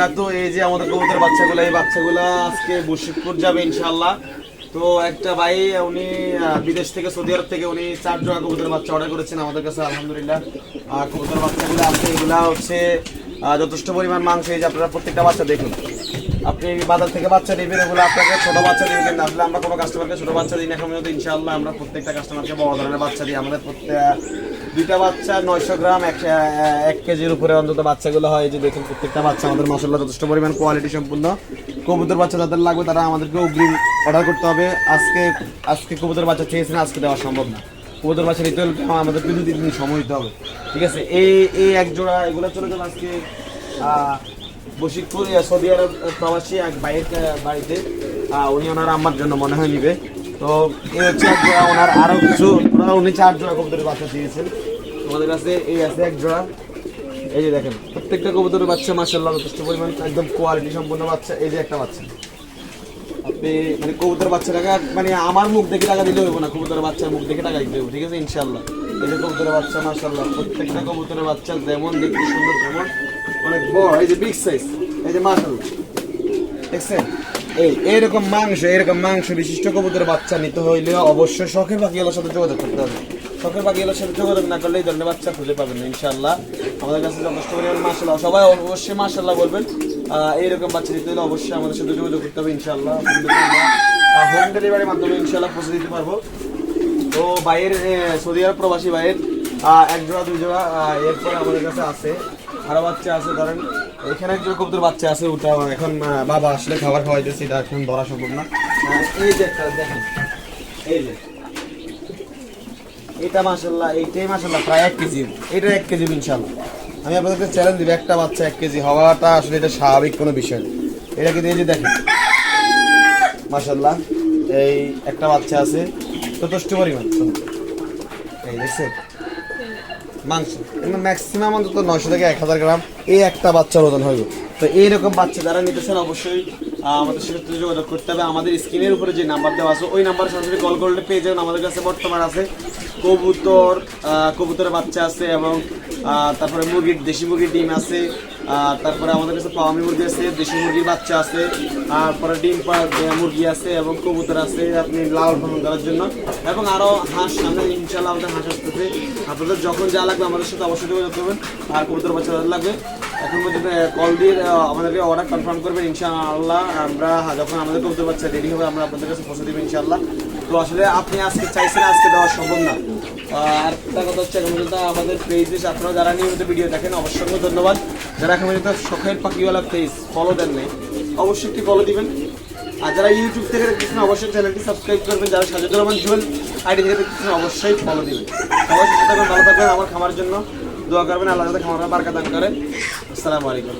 কাতু এই যে আমাদের এই আজকে যাবে ইনশাল্লাহ তো একটা ভাই, উনি বিদেশ থেকে সৌদি আরব থেকে উনি চার বাচ্চা অর্ডার করেছেন আমাদের কাছে, আলহামদুলিল্লাহ। আর এগুলা হচ্ছে যথেষ্ট পরিমাণ মাংস, এই যে আপনারা প্রত্যেকটা বাচ্চা দেখুন। আপনি বাজার থেকে বাচ্চা নেবেন এগুলো আপনাকে ছোট বাচ্চা দিবেন কিন্তু আসলে আমরা কোনো কাস্টমারকে ছোট বাচ্চা দিই না, এখন পর্যন্ত ইনশাআল্লাহ আমরা প্রত্যেকটা কাস্টমারকে বড় ধরনের বাচ্চা দিই, আমাদের প্রত্যেক দুইটা বাচ্চা নয়শো গ্রাম এক কেজির উপরে অন্তত বাচ্চাগুলো হয়। যে দেখুন প্রত্যেকটা বাচ্চা আমাদের মশলা যথেষ্ট পরিমাণ কোয়ালিটি সম্পূর্ণ কবুতর বাচ্চা যাদের লাগবে তারা আমাদেরকে অগ্রিম অর্ডার করতে হবে। আজকে আজকে কবুতর বাচ্চা চেয়েছেন আজকে দেওয়া সম্ভব না। কবুতর বাচ্চা নিতে হলে আমাদের দুই দিন সময় দিতে হবে। ঠিক আছে? এই এই এক জোড়া এগুলো চলে যাবে আজকে বশিকপুর সৌদি আরব প্রবাসী এক আহ, বাড়িতে। উনি ওনার আমার জন্য মনে হয় নিবে। তো এই হচ্ছে এক জোড়া ওনার আরও কিছু উনি চার জোড়া কবুতরের বাচ্চা দিয়েছেন। আমাদের কাছে এই আছে এক জোড়া এই যে দেখেন, প্রত্যেকটা কবুতরের বাচ্চা মাসাল্লাহ যথেষ্ট পরিমাণ, একদম কোয়ালিটি সম্পন্ন বাচ্চা, এই যে একটা বাচ্চা। আপনি মানে কবুতর বাচ্চাটাকে মানে আমার মুখ দেখে টাকা দিলে হইব না, কবুতরের বাচ্চার মুখ দেখে টাকা দিতে হবে ঠিক আছে? ইনশাল্লাহ এই যে কবুতরের বাচ্চা মাসাল্লাহ প্রত্যেকটা কবুতরের বাচ্চা যেমন দেখতে সুন্দর তেমন, অনেক বড়, এই যে বিগ সাইজ এই যে মাসাল্লাহ দেখছেন? এই এরকম মাংস এরকম মাংস বিশিষ্ট কবুতরের বাচ্চা নিতে হইলে অবশ্যই শখের পাখিগুলোর সাথে যোগাযোগ করতে হবে। শখের পাখিগুলোর সাথে যোগাযোগ না করলে এই ধরনের বাচ্চা খুঁজে পাবেন ইনশাল্লাহ আমাদের কাছে যথেষ্ট পরিমাণ মাসাল্লাহ সবাই অবশ্যই মাসাল্লাহ বলবেন। এইরকম বাচ্চা নিতে হলে অবশ্যই আমাদের সাথে যোগাযোগ করতে হবে ইনশাল্লাহ হোম ডেলিভারির মাধ্যমে ইনশাল্লাহ পৌঁছে দিতে পারব। তো বাইরের এ, সৌদি আরব প্রবাসী বাইরের এক জোড়া দুই জোড়া এরপর আমাদের কাছে আছে। আরও বাচ্চা আছে ধরেন এখানে এক জোড়া কবুতর বাচ্চা আছে, ওটা এখন বাবা আসলে খাবার খাওয়াইতেছে, এটা এখন ধরা সম্ভব না। এই যে একটা দেখেন, এই যে। এটা মাসাল্লাহ এইটাই মাসাল্লাহ প্রায় এক কেজি। এটা এক কেজি ইনশাল্লাহ আমি আপনাদেরকে চ্যালেঞ্জ দিব, একটা বাচ্চা এক কেজি হওয়াটা আসলে এটা স্বাভাবিক কোনো বিষয় না। এটা কিন্তু এই যে দেখেন মাসাল্লাহ এই একটা বাচ্চা আছে, যথেষ্ট পরিমাণ। এই দেখছেন? মাংস। ম্যাক্সিমাম অন্তত নয়শো থেকে এক হাজার গ্রাম এই একটা বাচ্চার ওজন হবে তো এইরকম বাচ্চা যারা নিতেছেন অবশ্যই আমাদের সাথে যোগাযোগ করতে হবে। আমাদের স্ক্রিনের উপরে যে নাম্বার দেওয়া আছে, ওই নাম্বারে সরাসরি কল করলে পেয়ে যাবেন। আমাদের কাছে বর্তমান আছে কবুতর কবুতরের বাচ্চা আছে এবং তারপরে মুরগির, দেশি মুরগির ডিম আছে। আহ, তারপরে আমাদের কাছে পাওয়ামি মুরগি আছে দেশি মুরগির বাচ্চা আছে তারপরে ডিম মুরগি আছে এবং কবুতর আছে আপনি লাল ভ্রমণ করার জন্য। এবং আরও হাঁস সামনে ইনশাল্লাহ আমাদের হাঁস আসতেছে। আপনাদের যখন যা লাগবে আমাদের সাথে অবশ্যই যোগাযোগ করবেন আর কবুতর বাচ্চা লাগবে এখন পর্যন্ত কল দিয়ে আমাদেরকে অর্ডার কনফার্ম করবেন ইনশাআল্লাহ আমরা যখন আমাদের কবুতর বাচ্চা রেডি হবে আমরা আপনাদের কাছে পৌঁছে দেবো ইনশাআল্লাহ। তো আসলে আপনি আজকে চাইছেন আজকে দেওয়া সম্ভব না। আর একটা কথা হচ্ছে এখন আমাদের পেজে আপনারা যারা নিয়মিত ভিডিও দেখেন অবশ্যই ধন্যবাদ। যারা এখন পর্যন্ত শখের পাখিওয়ালা পেজ ফলো দেন নাই, অবশ্যই একটি ফলো দিবেন। আর যারা ইউটিউব থেকে দেখতেছেন, অবশ্যই চ্যানেলটি সাবস্ক্রাইব করবেন। যারা সাজুদুর রহমান জুয়েল আইডি থেকে দেখতেছেন, অবশ্যই ফলো দিবেন। সুস্থ থাকবেন ভালো থাকবেন আমার খামার জন্য দোয়া করবেন, আল্লাহ যাতে খামার বারকা দান করে। আসসালামু আলাইকুম।